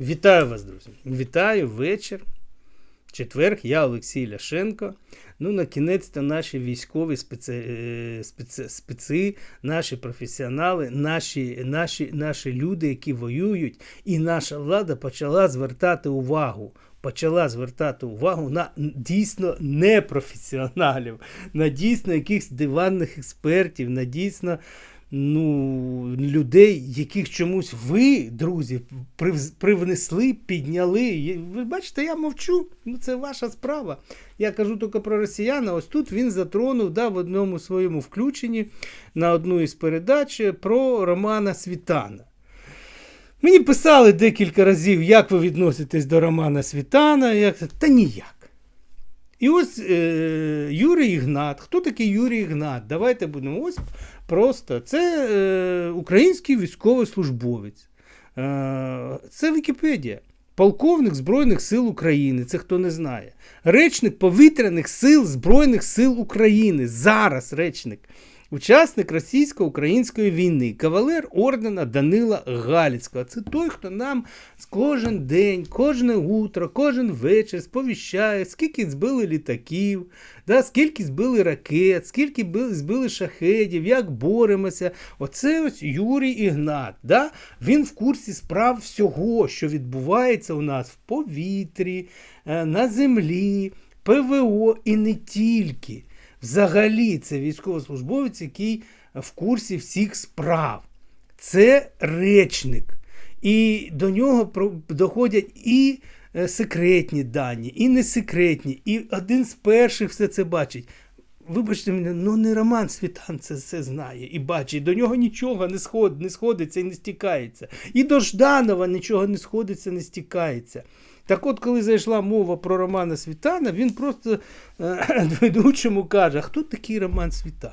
Вітаю вас, друзі! Вітаю вечір. Четверг, я Олексій Ляшенко. Ну, на кінець наші військові спеці... е, спеці... спеці, наші професіонали, наші, наші, наші люди, які воюють, і наша влада почала звертати увагу. Почала звертати увагу на дійсно непрофесіоналів, на дійсно якихось диванних експертів, на дійсно ну, людей, яких чомусь ви, друзі, привнесли, підняли. Ви бачите, я мовчу. Ну, це ваша справа. Я кажу тільки про росіян. а Ось тут він затронув да, в одному своєму включенні на одну із передач про Романа Світана. Мені писали декілька разів, як ви відноситесь до Романа Світана. Як... Та ніяк. І ось е, Юрій Ігнат. Хто такий Юрій Ігнат? Давайте будемо ось просто. Це е, український військовий службовець. Е, це Вікіпедія. Полковник Збройних сил України, це хто не знає. Речник повітряних сил Збройних сил України. Зараз речник. Учасник російсько-української війни, кавалер ордена Данила Галіцького. Це той, хто нам кожен день, кожне утро, кожен вечір сповіщає, скільки збили літаків, да, скільки збили ракет, скільки збили шахедів, як боремося. Оце ось Юрій Ігнат. Да? Він в курсі справ всього, що відбувається у нас в повітрі, е, на землі, ПВО і не тільки. Взагалі, це військовослужбовець, який в курсі всіх справ. Це речник. І до нього доходять і е, секретні дані, і несекретні. І один з перших все це бачить. Вибачте мене, ну не Роман Світан це все знає і бачить. До нього нічого не, сход, не сходиться і не стікається. І до Жданова нічого не сходиться, не стікається. Так от, коли зайшла мова про Романа Світана, він просто е, ведучому каже: а хто такий Роман Світан?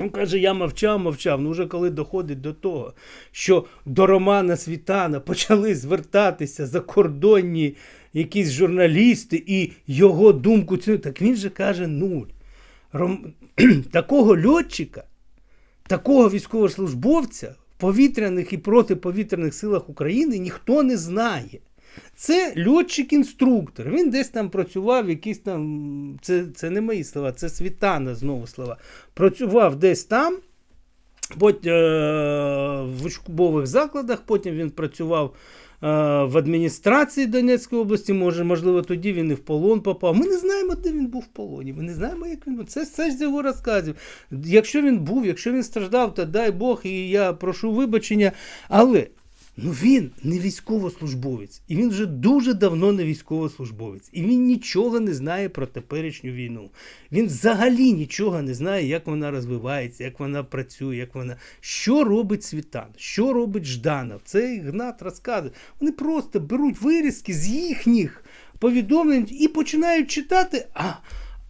Він каже, я мовчав, мовчав. Ну, вже коли доходить до того, що до Романа Світана почали звертатися закордонні якісь журналісти і його думку цю, так він же каже нуль. Ром... Такого льотчика, такого військовослужбовця в повітряних і протиповітряних силах України ніхто не знає. Це льотчик-інструктор. Він десь там працював, якісь там. Це, це не мої слова, це Світана знову слова. Працював десь там, потім, е, в учбових закладах, потім він працював. е, В адміністрації Донецької області, може, можливо, тоді він і в полон попав. Ми не знаємо, де він був в полоні. Ми не знаємо, як він був. Це ж з його розказів. Якщо він був, якщо він страждав, то дай Бог, і я прошу вибачення. Але Ну він не військовослужбовець, і він вже дуже давно не військовослужбовець, і він нічого не знає про теперішню війну. Він взагалі нічого не знає, як вона розвивається, як вона працює, як вона. Що робить Світан, що робить Жданов. Це Ігнат розказує. Вони просто беруть вирізки з їхніх повідомлень і починають читати. А,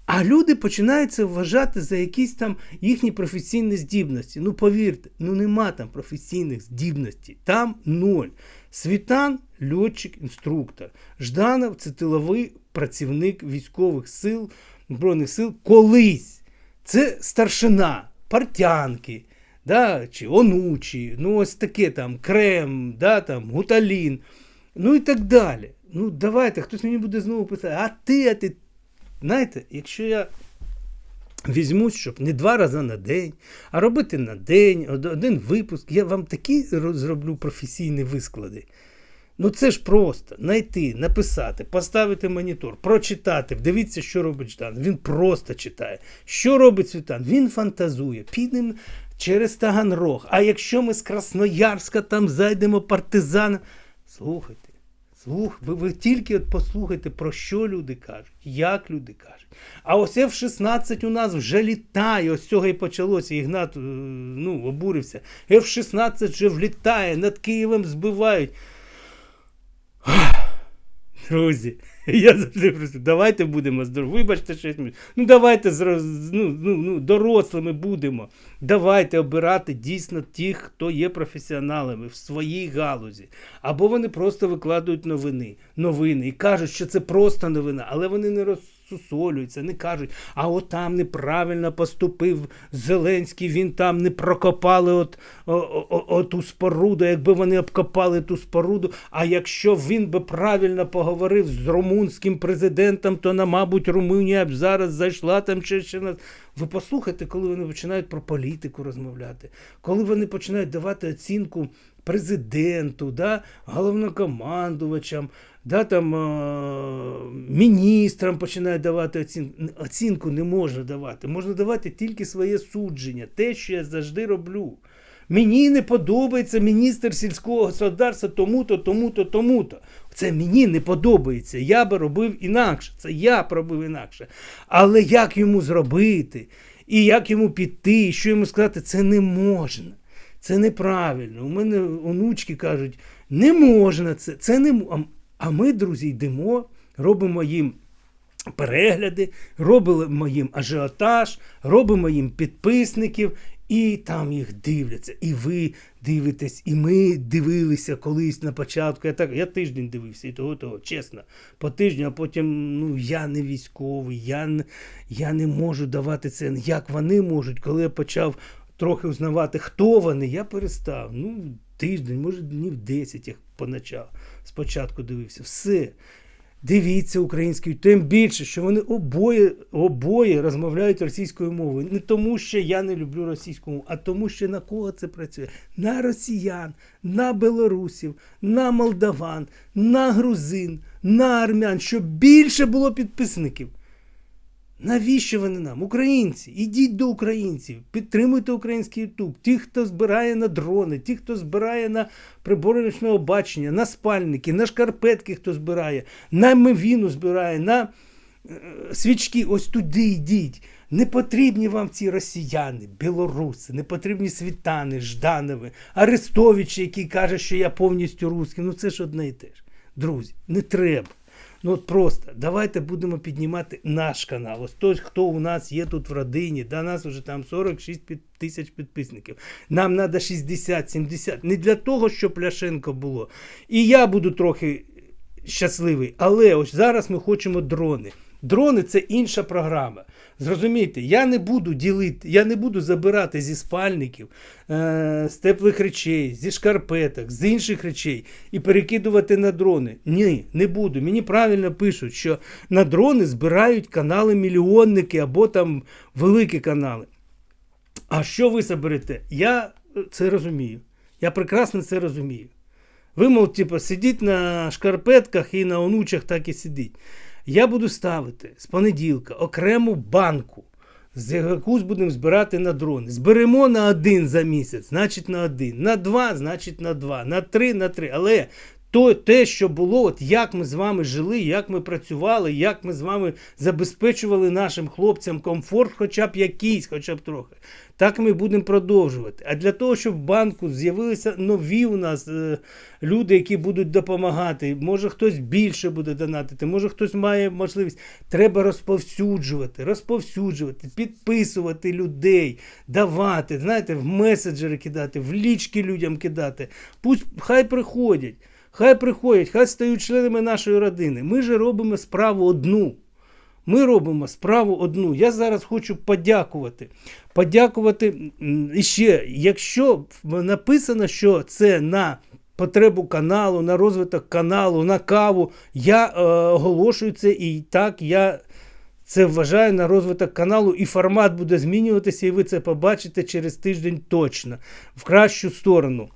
а люди починають це вважати за якісь там їхні професійні здібності. Ну повірте, ну нема там професійних здібностей. Там ноль. Світан льотчик, інструктор. Жданов це тиловий працівник військових сил, Збройних сил колись. Це старшина, партянки, да, чи онучі, ну ось таке там крем, да, там, гуталін, ну і так далі. Ну, давайте, хтось мені буде знову писати, а ти, а ти. Знаєте, якщо я візьмусь, щоб не два рази на день, а робити на день, один випуск, я вам такі ро- зроблю професійні висклади. Ну це ж просто знайти, написати, поставити монітор, прочитати, дивіться, що робить Ждан. Він просто читає. Що робить Світан? Він фантазує. Підемо через Таганрог. А якщо ми з Красноярська там зайдемо партизанам. Слухайте. Слух, ви, ви тільки от послухайте, про що люди кажуть, як люди кажуть. А ось F-16 у нас вже літає. Ось цього і почалося. Ігнат е, ну, обурився. F-16 вже влітає, над Києвом збивають. Друзі, я завжди прошу, давайте будемо здорові. Вибачте, що я. Ну давайте ну, ну, ну, дорослими будемо. Давайте обирати дійсно тих, хто є професіоналами в своїй галузі. Або вони просто викладають новини, новини і кажуть, що це просто новина, але вони не роз розсусолюються, не кажуть, а от там неправильно поступив Зеленський, він там не прокопали от, о, о, о, ту споруду, якби вони обкопали ту споруду. А якщо він би правильно поговорив з румунським президентом, то, на, мабуть, Румунія б зараз зайшла там чи ще на. Ви послухайте, коли вони починають про політику розмовляти, коли вони починають давати оцінку президенту, да, головнокомандувачам, да, там, міністрам починають давати оцінку. Оцінку не можна давати. Можна давати тільки своє судження, те, що я завжди роблю. Мені не подобається міністр сільського господарства тому-то, тому-то, тому-то. Це мені не подобається. Я би робив інакше. Це я б робив інакше. Але як йому зробити, і як йому піти, і що йому сказати, це не можна. Це неправильно. У мене онучки кажуть, не можна це. це не... м- А ми, друзі, йдемо, робимо їм перегляди, робимо їм ажіотаж, робимо їм підписників, і там їх дивляться. І ви дивитесь, і ми дивилися колись на початку. Я так я тиждень дивився, і того, того, чесно, по тижню, а потім ну я не військовий, я, не- я не можу давати це. Як вони можуть, коли я почав трохи узнавати, хто вони, я перестав. Ну, тиждень, може, днів 10 я поначав. Спочатку дивився. Все. Дивіться українською, тим більше, що вони обоє, обоє розмовляють російською мовою. Не тому, що я не люблю російську мову, а тому, що на кого це працює? На росіян, на білорусів, на молдаван, на грузин, на армян, щоб більше було підписників. Навіщо вони нам? Українці, ідіть до українців, підтримуйте український Ютуб. Ті, хто збирає на дрони, ті, хто збирає на прибори ночного бачення, на спальники, на шкарпетки, хто збирає, на мивіну збирає, на е, свічки. Ось туди йдіть. Не потрібні вам ці росіяни, білоруси, не потрібні світани, Жданови, Арестовичі, який каже, що я повністю русський. Ну це ж одне і те ж. Друзі, не треба. Ну от просто давайте будемо піднімати наш канал. Ось той, хто у нас є тут в родині, до нас вже там 46 під- тисяч підписників. Нам треба 60-70. Не для того, щоб Ляшенко було. І я буду трохи щасливий. Але ось зараз ми хочемо дрони. Дрони це інша програма. Зрозумійте, я не буду ділити, я не буду забирати зі спальників, е, з теплих речей, зі шкарпеток, з інших речей і перекидувати на дрони. Ні, не буду. Мені правильно пишуть, що на дрони збирають канали мільйонники або там великі канали. А що ви заберете? Я це розумію. Я прекрасно це розумію. Ви, мов, типу, сидіть на шкарпетках і на онучах так і сидіть. Я буду ставити з понеділка окрему банку, з якусь будемо збирати на дрони. Зберемо на один за місяць, значить на один. На два, значить на два. На три, на три. Але то, те, що було, от як ми з вами жили, як ми працювали, як ми з вами забезпечували нашим хлопцям комфорт, хоча б якийсь, хоча б трохи. Так ми будемо продовжувати. А для того, щоб в банку з'явилися нові у нас е, люди, які будуть допомагати, може хтось більше буде донатити, може хтось має можливість. Треба розповсюджувати, розповсюджувати, підписувати людей, давати, знаєте, в меседжери кидати, в лічки людям кидати. Пусть хай приходять. Хай приходять, хай стають членами нашої родини. Ми же робимо справу одну. Ми робимо справу одну. Я зараз хочу подякувати. Подякувати ще, якщо написано, що це на потребу каналу, на розвиток каналу, на каву, я е, оголошую це і так я це вважаю на розвиток каналу, і формат буде змінюватися, і ви це побачите через тиждень точно в кращу сторону.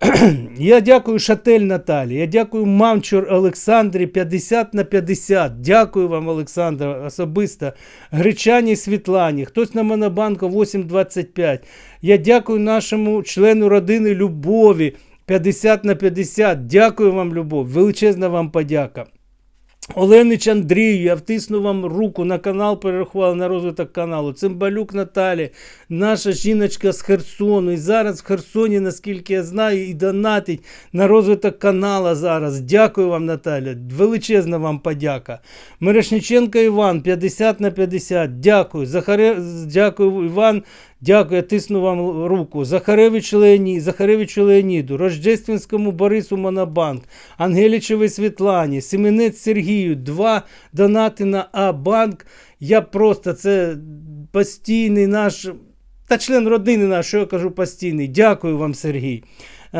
Я дякую Шатель Наталі, я дякую Мамчур Олександрі 50 на 50. Дякую вам, Олександра, особисто. Гречані Світлані, хтось на Монобанку 8,25. Я дякую нашому члену родини Любові 50 на 50. Дякую вам, Любов. Величезна вам подяка. Оленич Андрію, я втисну вам руку на канал, перерахували на розвиток каналу. Цимбалюк Наталі, наша жіночка з Херсону. І зараз в Херсоні, наскільки я знаю, і донатить на розвиток канала зараз. Дякую вам, Наталя. Величезна вам подяка. Мирошниченко Іван, 50 на 50. Дякую. Захаре... Дякую, Іван. Дякую, тисну вам руку. Захаревич Леоні, Захаревичу Леоніду, Рождественському Борису Монобанк, Ангелічевій Світлані, Семенець Сергію, два донати на А-банк. Я просто це постійний наш. Та член родини наш, що я кажу постійний. Дякую вам, Сергій. Е,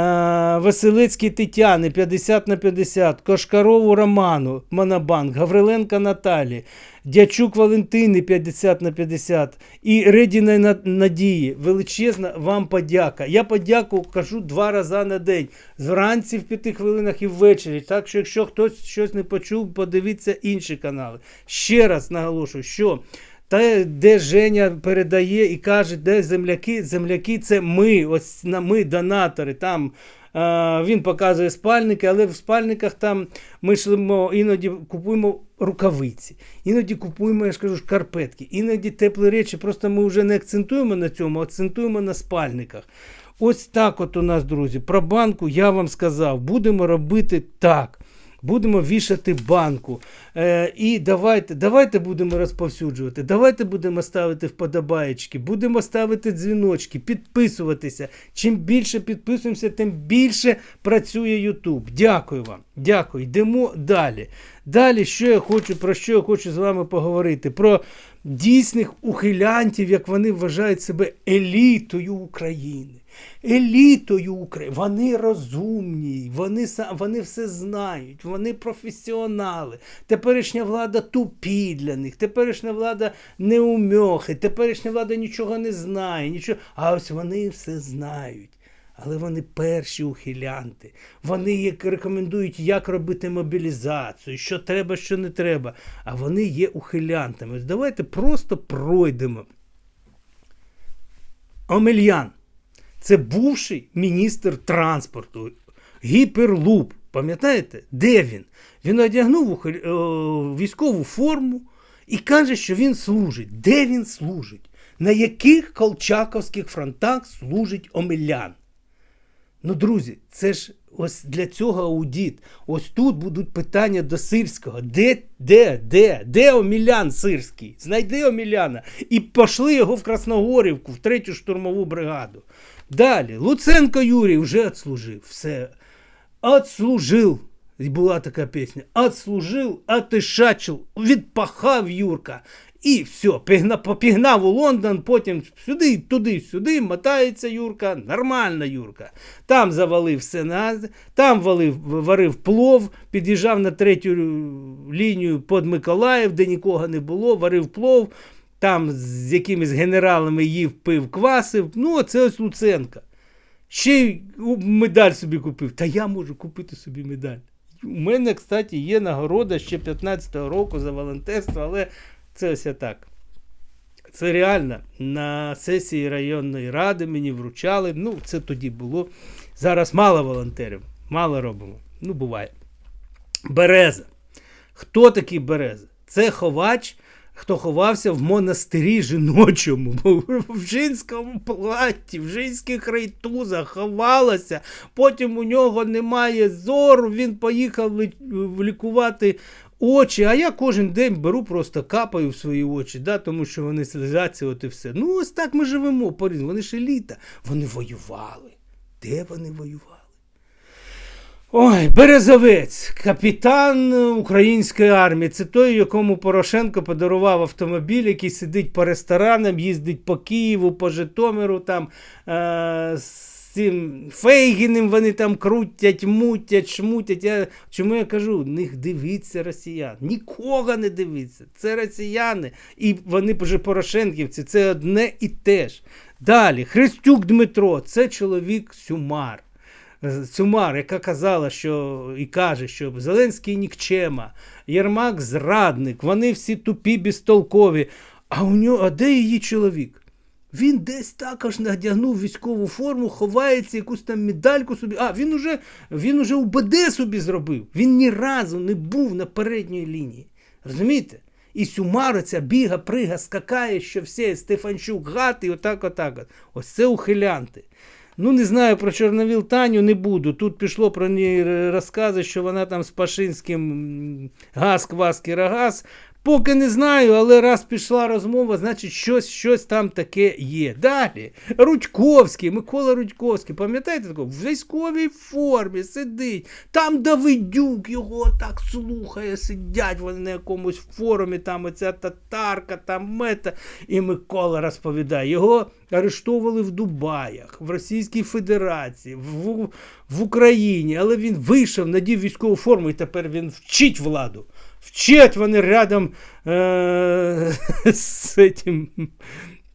Василицький Тетяни 50 на 50, Кошкарову Роману, Монобанк, Гавриленка Наталі, Дячук Валентини 50 на 50 і Редіна Надії. Величезна вам подяка. Я подяку кажу два рази на день. Вранці в п'яти хвилинах і ввечері. Так що, якщо хтось щось не почув, подивіться інші канали. Ще раз наголошую, що. Та де Женя передає і каже, де земляки, земляки це ми, ось ми, донатори. Там е, він показує спальники, але в спальниках там ми шлемо, іноді купуємо рукавиці, іноді купуємо, я ж кажу, шкарпетки, іноді теплі речі. Просто ми вже не акцентуємо на цьому, акцентуємо на спальниках. Ось так от у нас, друзі. Про банку я вам сказав, будемо робити так. Будемо вішати банку. Е, і давайте, давайте будемо розповсюджувати, давайте будемо ставити вподобаєчки, будемо ставити дзвіночки, підписуватися. Чим більше підписуємося, тим більше працює YouTube. Дякую вам. Дякую. Йдемо далі. Далі, що я хочу, про що я хочу з вами поговорити? Про дійсних ухилянтів, як вони вважають себе елітою України. Елітою України. Вони розумні, вони, вони все знають, вони професіонали. Теперішня влада тупі для них, теперішня влада неумьохи, теперішня влада нічого не знає, нічого. а ось вони все знають. Але вони перші ухилянти. Вони як рекомендують, як робити мобілізацію, що треба, що не треба. А вони є ухилянтами. Давайте просто пройдемо. Омельян. Це бувший міністр транспорту. Гіперлуп. Пам'ятаєте? Де він? Він одягнув військову форму і каже, що він служить. Де він служить? На яких колчаковських фронтах служить Омелян? Ну, друзі, це ж ось для цього аудіт. Ось тут будуть питання до Сирського. Де, де, де, де Омілян Сирський? Знайди Оміляна. І пошли його в Красногорівку, в третю штурмову бригаду. Далі, Луценко Юрій вже відслужив. Все. Отслужив. І була така пісня. Отслужив, отишачив, відпахав Юрка. І все, попігнав у Лондон, потім сюди, туди, сюди, мотається Юрка, нормальна Юрка. Там завалив сенат, там валив, варив плов, під'їжджав на третю лінію під Миколаїв, де нікого не було, варив плов, там з якимись генералами їв, пив, квасив. Ну, це ось Луценка. Ще й медаль собі купив. Та я можу купити собі медаль. У мене, кстати, є нагорода ще 15-го року за волонтерство, але це ось так. Це реально на сесії районної ради мені вручали. Ну, це тоді було. Зараз мало волонтерів, мало робимо. Ну, буває. Береза. Хто такий Береза? Це ховач, хто ховався в монастирі жіночому, в жінському платі, в жінських рейтузах ховалася. Потім у нього немає зору, він поїхав лікувати очі. А я кожен день беру, просто капаю в свої очі, да, тому що вони слізаться, от і все. Ну, ось так ми живемо. поріз- Вони ж еліта. Вони воювали. Де вони воювали? Ой, Березовець, капітан української армії. Це той, якому Порошенко подарував автомобіль, який сидить по ресторанам, їздить по Києву, по Житомиру, там е- з цим Фейгіним вони там крутять, мутять, шмутять. Я, чому я кажу? Них дивіться росіян. Нікого не дивіться. Це росіяни. І вони вже Порошенківці, це одне і те ж. Далі, Христюк Дмитро, це чоловік Сюмар. Цумар, яка казала, що і каже, що Зеленський нікчема, Єрмак зрадник, вони всі тупі, безтолкові. А у нього, а де її чоловік? Він десь також надягнув військову форму, ховається, якусь там медальку собі. А, він уже, він уже УБД собі зробив. Він ні разу не був на передній лінії. Розумієте? І Сюмар ця біга, прига, скакає, що все, Стефанчук, гад, і отак, отак. Ось це ухилянти. Ну, не знаю про Чорновіл Таню, не буду. Тут пішло про неї розкази, що вона там з Пашинським газ, квас, кірогаз Поки не знаю, але раз пішла розмова, значить щось, щось там таке є. Далі. Рудьковський, Микола Рудьковський, пам'ятаєте такого? В військовій формі сидить. Там Давидюк його так слухає, сидять вони на якомусь форумі, там оця татарка, там мета. І Микола розповідає. Його арештовували в Дубаях, в Російській Федерації, в, в Україні, але він вийшов, надів військову форму, і тепер він вчить владу. Вчать вони рядом е- з цим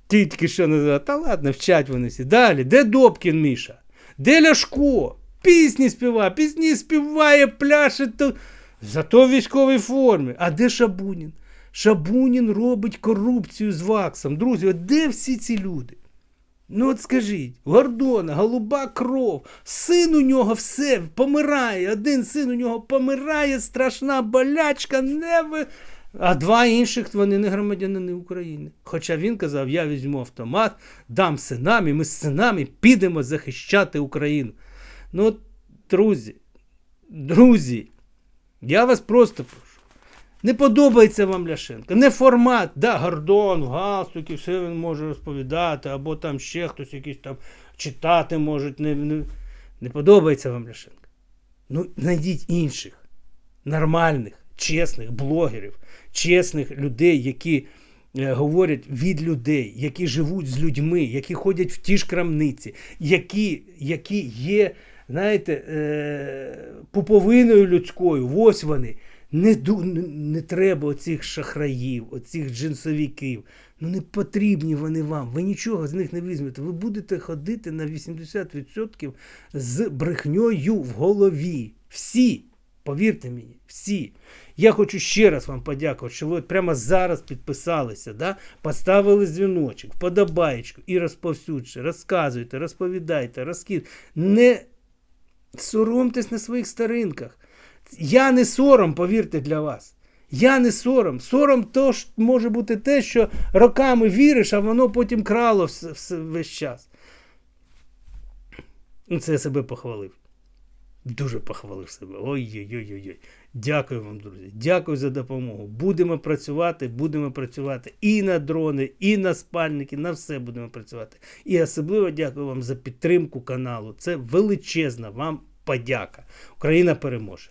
тітки, що називають. Та ладно, вчать вони всі. Далі. Де Добкін Міша? Де Ляшко? Пісні співає, пісні співає, пляше. То... Зато в військовій формі. А де Шабунін? Шабунін робить корупцію з Ваксом. Друзі, де всі ці люди? Ну от скажіть, Гордона, голуба кров, син у нього все помирає. Один син у нього помирає, страшна болячка, не ви. А два інших вони не громадянини України. Хоча він казав, я візьму автомат, дам синам, і ми з синами підемо захищати Україну. Ну, от, друзі, друзі, я вас просто. Не подобається вам Ляшенко. Не формат. Да, Гордон, галстуки, все він може розповідати, або там ще хтось якийсь там читати може. Не, не, не подобається вам Ляшенко. Ну, знайдіть інших, нормальних, чесних блогерів, чесних людей, які е, говорять від людей, які живуть з людьми, які ходять в ті ж крамниці, які, які є, знаєте, е, пуповиною людською. Ось вони. Не, не, треба оцих шахраїв, оцих джинсовиків. Ну не потрібні вони вам. Ви нічого з них не візьмете. Ви будете ходити на 80% з брехньою в голові. Всі. Повірте мені, всі. Я хочу ще раз вам подякувати, що ви прямо зараз підписалися, да? поставили дзвіночок, вподобаєчку і розповсюдьте, розказуйте, розповідайте, розкид. Не соромтесь на своїх старинках. Я не сором, повірте, для вас. Я не сором. Сором то ж може бути те, що роками віриш, а воно потім крало весь час. Ну, Це я себе похвалив. Дуже похвалив себе. Ой-ой-ой-ой. Дякую вам, друзі. Дякую за допомогу. Будемо працювати, будемо працювати і на дрони, і на спальники, на все будемо працювати. І особливо дякую вам за підтримку каналу. Це величезна вам подяка. Україна переможе.